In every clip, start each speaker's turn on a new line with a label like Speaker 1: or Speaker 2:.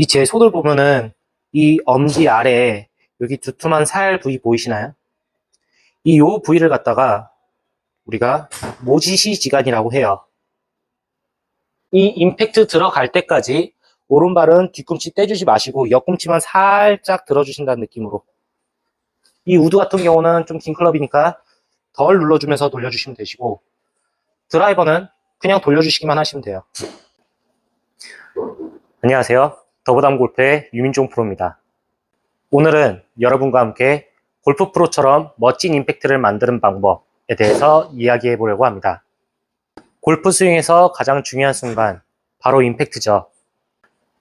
Speaker 1: 이 제 손을 보면은 이 엄지 아래에 여기 두툼한 살 부위 보이시나요? 이 요 부위를 갖다가 우리가 모지시 지간이라고 해요. 이 임팩트 들어갈 때까지 오른발은 뒤꿈치 떼주지 마시고 옆꿈치만 살짝 들어주신다는 느낌으로 이 우드 같은 경우는 좀 긴 클럽이니까 덜 눌러주면서 돌려주시면 되시고 드라이버는 그냥 돌려주시기만 하시면 돼요. 안녕하세요. 더보담 골프의 유민종 프로입니다. 오늘은 여러분과 함께 골프 프로처럼 멋진 임팩트를 만드는 방법에 대해서 이야기해 보려고 합니다. 골프 스윙에서 가장 중요한 순간, 바로 임팩트죠.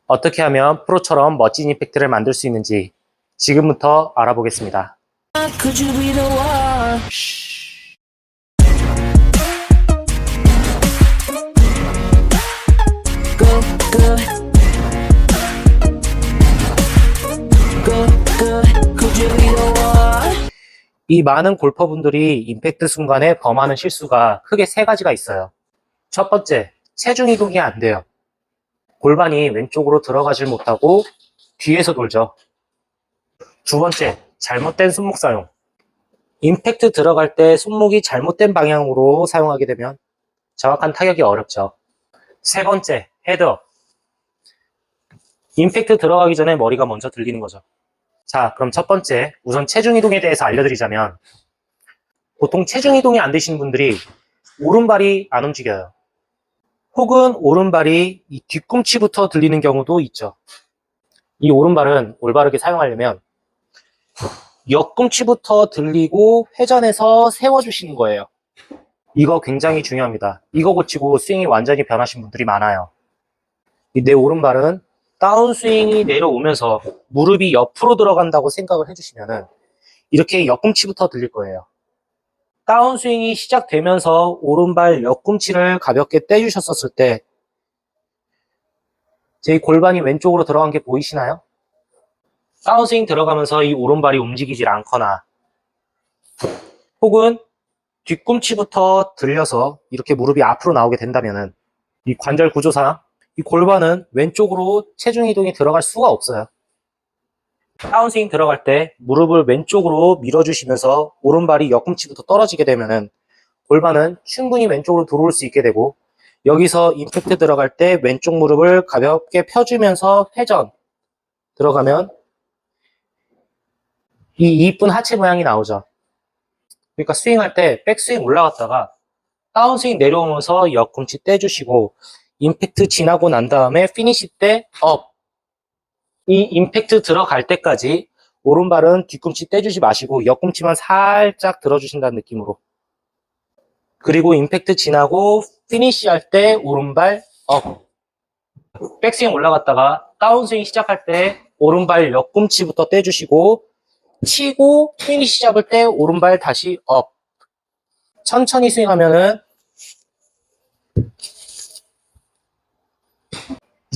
Speaker 1: 어떻게 하면 프로처럼 멋진 임팩트를 만들 수 있는지 지금부터 알아보겠습니다. 이 많은 골퍼분들이 임팩트 순간에 범하는 실수가 크게 세 가지가 있어요. 첫 번째, 체중 이동이 안 돼요. 골반이 왼쪽으로 들어가질 못하고 뒤에서 돌죠. 두 번째, 잘못된 손목 사용. 임팩트 들어갈 때 손목이 잘못된 방향으로 사용하게 되면 정확한 타격이 어렵죠. 세 번째, 헤드업. 임팩트 들어가기 전에 머리가 먼저 들리는 거죠. 자, 그럼 첫 번째, 우선 체중 이동에 대해서 알려드리자면, 보통 체중 이동이 안 되시는 분들이 오른발이 안 움직여요. 혹은 오른발이 이 뒤꿈치부터 들리는 경우도 있죠. 이 오른발은 올바르게 사용하려면 옆꿈치부터 들리고 회전해서 세워주시는 거예요. 이거 굉장히 중요합니다. 이거 고치고 스윙이 완전히 변하신 분들이 많아요. 이내 오른발은 다운스윙이 내려오면서 무릎이 옆으로 들어간다고 생각을 해주시면은 이렇게 옆꿈치부터 들릴 거예요. 다운스윙이 시작되면서 오른발 옆꿈치를 가볍게 떼주셨었을 때 제 골반이 왼쪽으로 들어간 게 보이시나요? 다운스윙 들어가면서 이 오른발이 움직이질 않거나 혹은 뒤꿈치부터 들려서 이렇게 무릎이 앞으로 나오게 된다면은 이 관절 구조상 이 골반은 왼쪽으로 체중 이동이 들어갈 수가 없어요. 다운스윙 들어갈 때 무릎을 왼쪽으로 밀어주시면서 오른발이 옆꿈치부터 떨어지게 되면은 골반은 충분히 왼쪽으로 들어올 수 있게 되고 여기서 임팩트 들어갈 때 왼쪽 무릎을 가볍게 펴주면서 회전 들어가면 이 이쁜 하체 모양이 나오죠. 그러니까 스윙할 때 백스윙 올라갔다가 다운스윙 내려오면서 옆꿈치 떼주시고 임팩트 지나고 난 다음에 피니시 때 업. 이 임팩트 들어갈 때까지 오른발은 뒤꿈치 떼주지 마시고 옆꿈치만 살짝 들어주신다는 느낌으로. 그리고 임팩트 지나고 피니시 할 때 오른발 업. 백스윙 올라갔다가 다운스윙 시작할 때 오른발 옆꿈치부터 떼주시고 치고 피니시 잡을 때 오른발 다시 업. 천천히 스윙하면은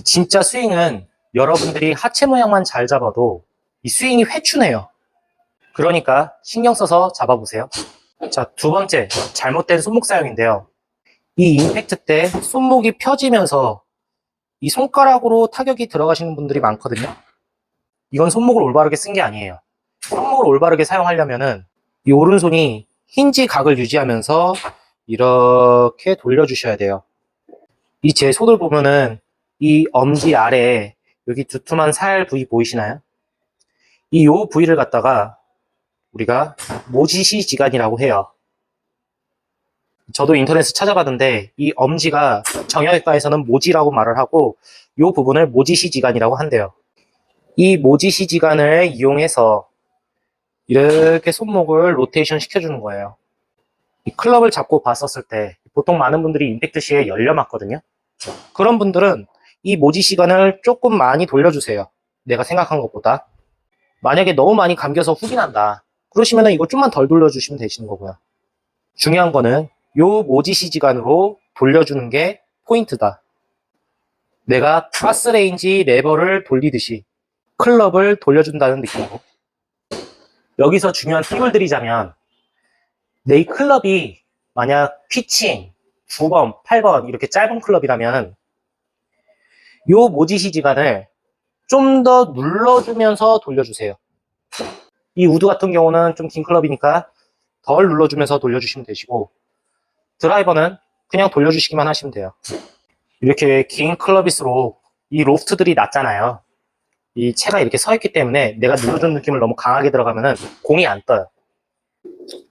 Speaker 1: 진짜 스윙은 여러분들이 하체 모양만 잘 잡아도 이 스윙이 회춘해요. 그러니까 신경 써서 잡아보세요. 자, 두 번째, 잘못된 손목 사용인데요. 이 임팩트 때 손목이 펴지면서 이 손가락으로 타격이 들어가시는 분들이 많거든요. 이건 손목을 올바르게 쓴 게 아니에요. 손목을 올바르게 사용하려면은 이 오른손이 힌지 각을 유지하면서 이렇게 돌려주셔야 돼요. 이 제 손을 보면은 이 엄지 아래에 여기 두툼한 살 부위 보이시나요? 이 요 부위를 갖다가 우리가 모지시 지간이라고 해요. 저도 인터넷에 찾아봤는데 이 엄지가 정형외과에서는 모지라고 말을 하고 요 부분을 모지시 지간이라고 한대요. 이 모지시 지간을 이용해서 이렇게 손목을 로테이션 시켜주는 거예요. 이 클럽을 잡고 봤었을 때 보통 많은 분들이 임팩트 시에 열려 맞거든요. 그런 분들은 이 모지 시간을 조금 많이 돌려주세요. 내가 생각한 것보다. 만약에 너무 많이 감겨서 훅이 난다. 그러시면 이거 좀만 덜 돌려주시면 되시는 거고요. 중요한 거는 요 모지시 지간으로 돌려주는 게 포인트다. 내가 파스 레인지 레버를 돌리듯이 클럽을 돌려준다는 느낌으로. 여기서 중요한 팁을 드리자면 내이 클럽이 만약 피칭 9번, 8번 이렇게 짧은 클럽이라면 요 모지시 지간을 좀 더 눌러주면서 돌려주세요. 이 우드 같은 경우는 좀 긴 클럽이니까 덜 눌러주면서 돌려주시면 되시고 드라이버는 그냥 돌려주시기만 하시면 돼요. 이렇게 긴 클럽일수록 이 로프트들이 낮잖아요. 이 채가 이렇게 서 있기 때문에 내가 눌러준 느낌을 너무 강하게 들어가면은 공이 안 떠요.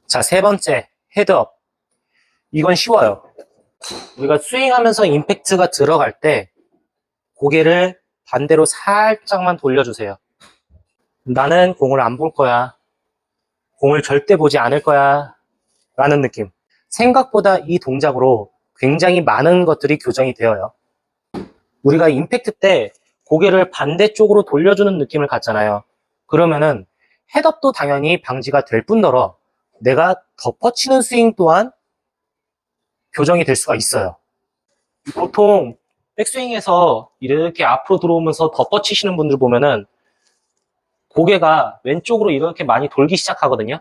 Speaker 1: 자, 세 번째, 헤드업. 이건 쉬워요. 우리가 스윙하면서 임팩트가 들어갈 때 고개를 반대로 살짝만 돌려주세요. 나는 공을 안 볼 거야. 공을 절대 보지 않을 거야. 라는 느낌. 생각보다 이 동작으로 굉장히 많은 것들이 교정이 되어요. 우리가 임팩트 때 고개를 반대쪽으로 돌려주는 느낌을 갖잖아요. 그러면은 헤드업도 당연히 방지가 될 뿐더러 내가 덮어치는 스윙 또한 교정이 될 수가 있어요. 보통 백스윙에서 이렇게 앞으로 들어오면서 덮어치시는 분들 보면은 고개가 왼쪽으로 이렇게 많이 돌기 시작하거든요.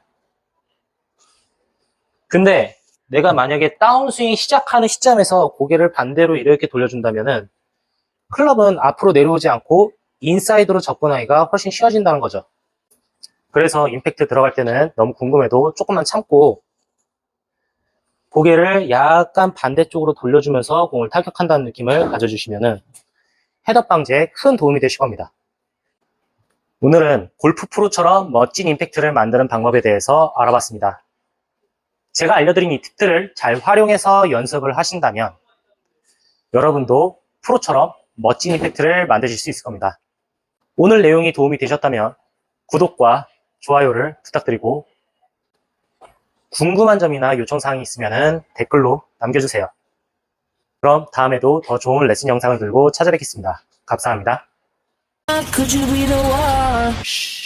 Speaker 1: 근데 내가 만약에 다운스윙 시작하는 시점에서 고개를 반대로 이렇게 돌려준다면은 클럽은 앞으로 내려오지 않고 인사이드로 접근하기가 훨씬 쉬워진다는 거죠. 그래서 임팩트 들어갈 때는 너무 궁금해도 조금만 참고 고개를 약간 반대쪽으로 돌려주면서 공을 타격한다는 느낌을 가져주시면은 헤더 방지에 큰 도움이 되실 겁니다. 오늘은 골프 프로처럼 멋진 임팩트를 만드는 방법에 대해서 알아봤습니다. 제가 알려드린 이 팁들을 잘 활용해서 연습을 하신다면 여러분도 프로처럼 멋진 임팩트를 만드실 수 있을 겁니다. 오늘 내용이 도움이 되셨다면 구독과 좋아요를 부탁드리고 궁금한 점이나 요청사항이 있으면 댓글로 남겨주세요. 그럼 다음에도 더 좋은 레슨 영상을 들고 찾아뵙겠습니다. 감사합니다.
Speaker 2: Could you be the one?